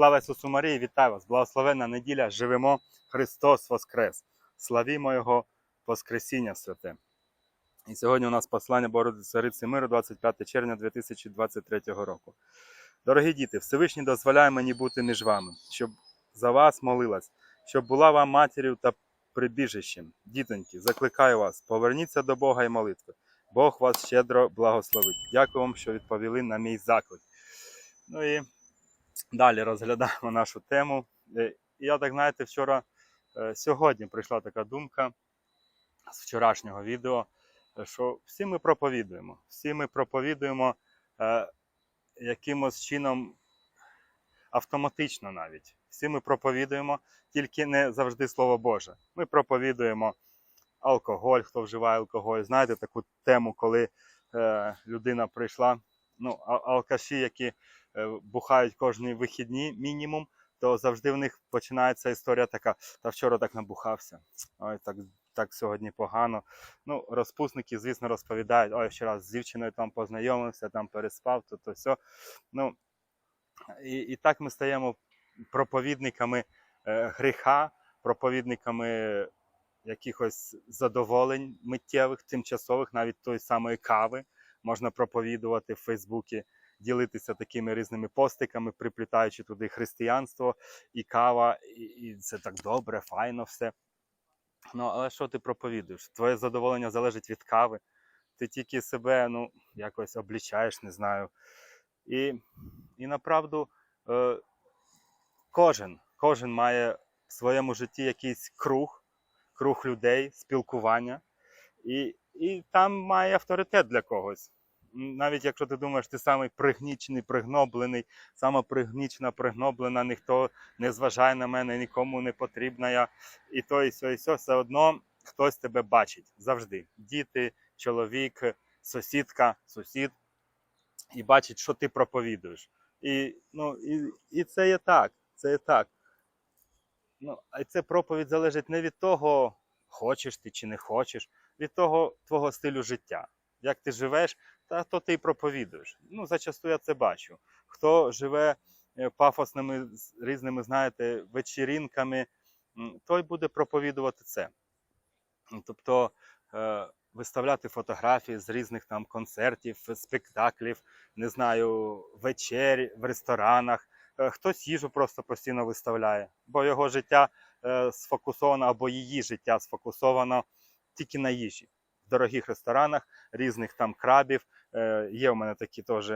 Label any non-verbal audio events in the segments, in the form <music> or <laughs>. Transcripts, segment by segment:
Слава Ісусу Марії, вітаю вас! Благословенна неділя! Живемо! Христос Воскрес! Славімо Його Воскресіння святе! І сьогодні у нас послання Богородиці Миру, 25 червня 2023 року. Дорогі діти, Всевишній дозволяє мені бути між вами, щоб за вас молилась, щоб була вам матір'ю та прибіжищем. Дітоньки, закликаю вас, поверніться до Бога і молитви. Бог вас щедро благословить. Дякую вам, що відповіли на мій заклик. Ну і далі розглядаємо <laughs> нашу тему. Е, і Я так знаєте, вчора, е, сьогодні прийшла така думка з вчорашнього відео, е, що всі ми проповідуємо. Всі ми проповідуємо якимось чином автоматично навіть. Всі ми проповідуємо, тільки не завжди Слово Боже. Ми проповідуємо алкоголь, хто вживає алкоголь. Знаєте таку тему, коли людина прийшла, ну, алкаші, які бухають кожні вихідні мінімум, то завжди в них починається історія така: та вчора так набухався. Ой, так, так сьогодні погано. Ну, розпусники, звісно, розповідають, ой, вчора з дівчиною там познайомився, там переспав, то то все. Ну, і, і так ми стаємо проповідниками е, гріха, проповідниками якихось задоволень миттєвих, тимчасових, навіть тої самої кави можна проповідувати в Фейсбуці, ділитися такими різними постиками, приплітаючи туди християнство і кава, і, і це так добре, файно все. Ну, але що ти проповідуєш? Твоє задоволення залежить від кави. Ти тільки себе ну, якось облічаєш, не знаю. І, і направду е, кожен, кожен має в своєму житті якийсь круг, круг людей, спілкування, і, і там має авторитет для когось. Навіть якщо ти думаєш, ти самий пригнічений, пригноблений, сама пригнічена, пригноблена, ніхто не зважає на мене, нікому не потрібна я. І то, і сьо, і сьо, все одно хтось тебе бачить завжди. Діти, чоловік, сусідка, сусід, і бачить, що ти проповідуєш. І, ну, і, і це є так. Це є так. Ну, а ця проповідь залежить не від того, хочеш ти чи не хочеш, від того твого стилю життя. Як ти живеш, та то ти й проповідуєш. Ну, зачасту я це бачу. Хто живе е, пафосними різними, знаєте, вечірінками, той буде проповідувати це. Тобто е, виставляти фотографії з різних там концертів, спектаклів, не знаю, вечері в ресторанах. Е, Хтось їжу просто постійно виставляє, бо його життя сфокусовано або її життя сфокусовано тільки на їжі. В дорогих ресторанах, різних там крабів. Е, Є у мене такі теж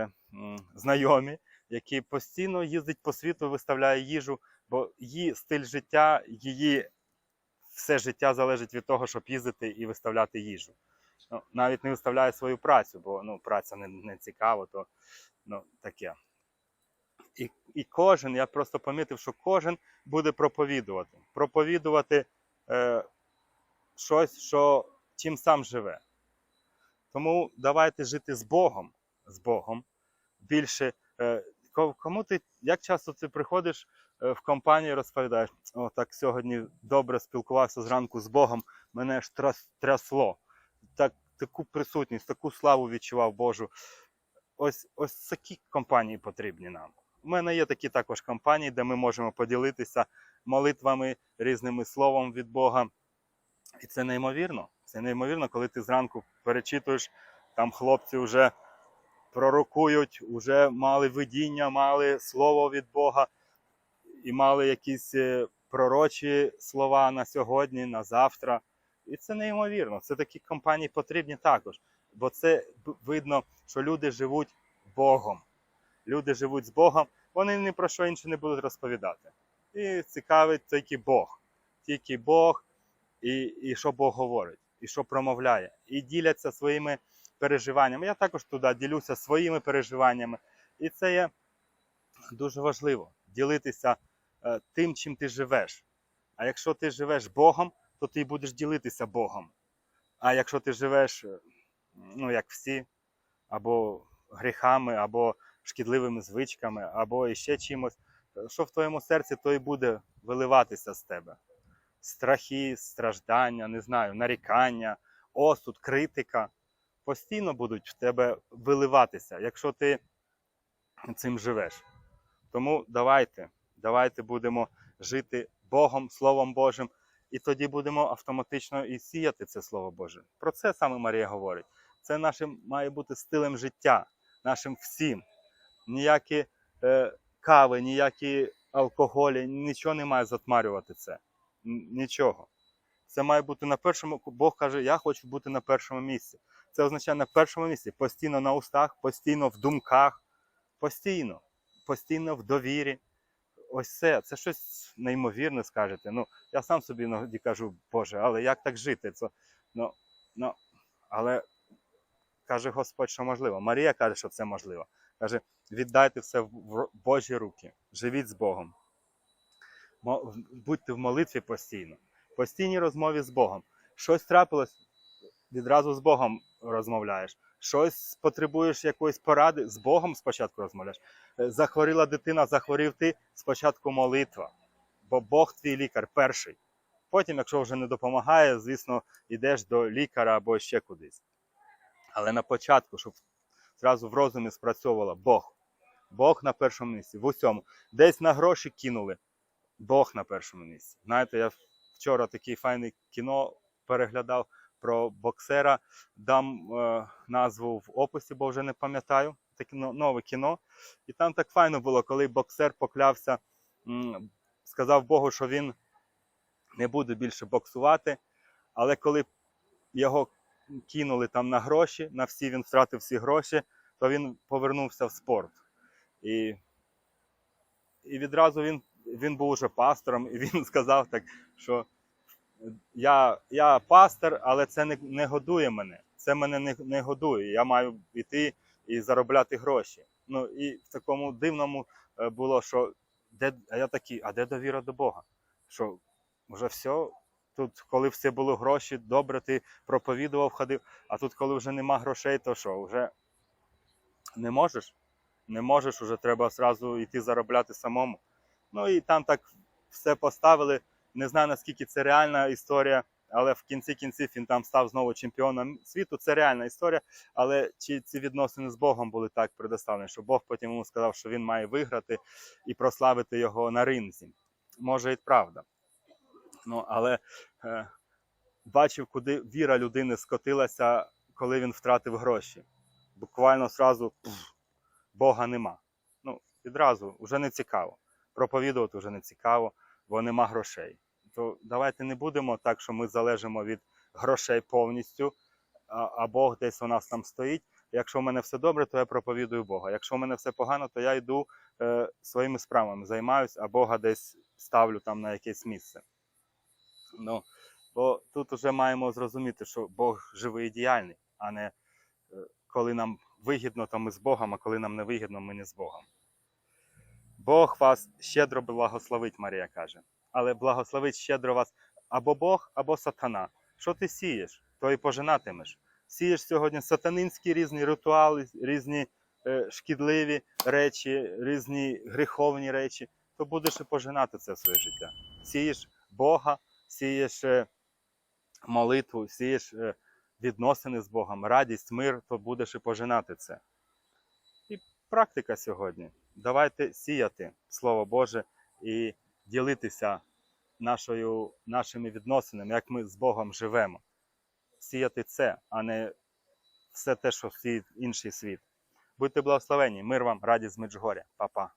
знайомі, які постійно їздять по світу, виставляє їжу, бо її стиль життя, її все життя залежить від того, щоб їздити і виставляти їжу. Ну, навіть не виставляє свою працю, бо ну, праця не, не цікаво, то ну, таке. І, і кожен, я просто помітив, що кожен буде проповідувати. Проповідувати е, щось, що чим сам живе. Тому давайте жити з Богом, з Богом. Більше. Е, кому ти, як часто ти приходиш е, в компанію і розповідаєш, о, так сьогодні добре спілкувався зранку з Богом, мене ж трясло. Так, таку присутність, таку славу відчував Божу. Ось, ось такі компанії потрібні нам. У мене є такі також компанії, де ми можемо поділитися молитвами, різними словом від Бога. І це неймовірно. Це неймовірно, коли ти зранку перечитуєш, там хлопці вже пророкують, вже мали видіння, мали слово від Бога і мали якісь е, пророчі слова на сьогодні, на завтра. І це неймовірно. Це такі компанії потрібні також. Бо це видно, що люди живуть Богом. Люди живуть з Богом, вони ні про що інше не будуть розповідати. І цікавить тільки Бог. Тільки Бог, і, і що Бог говорить, і що промовляє. І діляться своїми переживаннями. Я також туди ділюся своїми переживаннями. І це є дуже важливо ділитися е, тим, чим ти живеш. А якщо ти живеш Богом, то ти будеш ділитися Богом. А якщо ти живеш, е, ну як всі, або гріхами, або шкідливими звичками, або іще чимось, е, що в твоєму серці, то і буде виливатися з тебе. Страхи, страждання, не знаю, нарікання, осуд, критика постійно будуть в тебе виливатися, якщо ти цим живеш. Тому давайте, Давайте будемо жити Богом, Словом Божим, і тоді будемо автоматично і сіяти це Слово Боже. Про це саме Марія говорить. Це нашим має бути стилем життя, нашим всім. Ніякі е, кави, ніякі алкоголі, нічого не має затмарювати це. Нічого. Це має бути на першому. Бог каже, я хочу бути на першому місці. Це означає на першому місці, постійно на устах, постійно в думках, постійно, постійно в довірі. Ось це, це щось неймовірне, скажете. Ну, я сам собі іноді кажу, Боже, але як так жити? Це, ну, ну, але каже Господь, що можливо. Марія каже, що це можливо. Каже, віддайте все в Божі руки, живіть з Богом. Будьте в молитві постійно, постійній розмові з Богом. Щось трапилось, відразу з Богом розмовляєш. Щось потребуєш якоїсь поради, з Богом спочатку розмовляєш. Е, Захворіла дитина, захворів ти, спочатку молитва. Бо Бог твій лікар перший. Потім, якщо вже не допомагає, звісно, йдеш до лікаря або ще кудись. Але на початку, щоб зразу в розумі спрацьовувало Бог. Бог на першому місці, в усьому. Десь на гроші кинули. Бог на першому місці. Знаєте, я вчора таке файне кіно переглядав про боксера. Дам е, назву в описі, бо вже не пам'ятаю. Таке нове кіно. І там так файно було, коли боксер поклявся, сказав Богу, що він не буде більше боксувати. Але коли його кинули там на гроші, на всі він втратив всі гроші, то він повернувся в спорт. І, і відразу він, він був уже пастором, і він <laughs> сказав так, що я, я пастор, але це не, не годує мене. Це мене не, не годує. Я маю йти і заробляти гроші. Ну і в такому дивному е, було, що де, а я такий, а де довіра до Бога? Що вже все, тут, коли все було гроші, добре, ти проповідував, ходив, а тут, коли вже нема грошей, то що, вже не можеш? Не можеш, вже треба одразу йти заробляти самому. Ну і там так все поставили. Не знаю наскільки це реальна історія, але в кінці кінців він там став знову чемпіоном світу. Це реальна історія. Але чи ці відносини з Богом були так предоставлені, що Бог потім йому сказав, що він має виграти і прославити його на ринзі? Може, і правда. Ну, але е, бачив, куди віра людини скотилася, коли він втратив гроші. Буквально зразу Бога нема. Ну, відразу вже не цікаво. Проповідувати вже не цікаво, бо нема грошей. То давайте не будемо так, що ми залежимо від грошей повністю, а, Бог десь у нас там стоїть. Якщо в мене все добре, то я проповідую Бога. Якщо в мене все погано, то я йду е, своїми справами, займаюсь, а Бога десь ставлю там на якесь місце. Ну, бо тут вже маємо зрозуміти, що Бог живий і діяльний, а не е, коли нам вигідно, то ми з Богом, а коли нам не вигідно, ми не з Богом. Бог вас щедро благословить, Марія каже. Але благословить щедро вас або Бог, або сатана. Що ти сієш, то і пожинатимеш. Сієш сьогодні сатанинські різні ритуали, різні е, шкідливі речі, різні гріховні речі, то будеш і пожинати це своє життя. Сієш Бога, сієш е, молитву, сієш е, відносини з Богом, радість, мир, то будеш і пожинати це. І практика сьогодні. Давайте сіяти Слово Боже і ділитися нашою, нашими відносинами, як ми з Богом живемо. Сіяти це, а не все те, що сіє інший світ. Будьте благословені, мир вам, радість з. Па-па.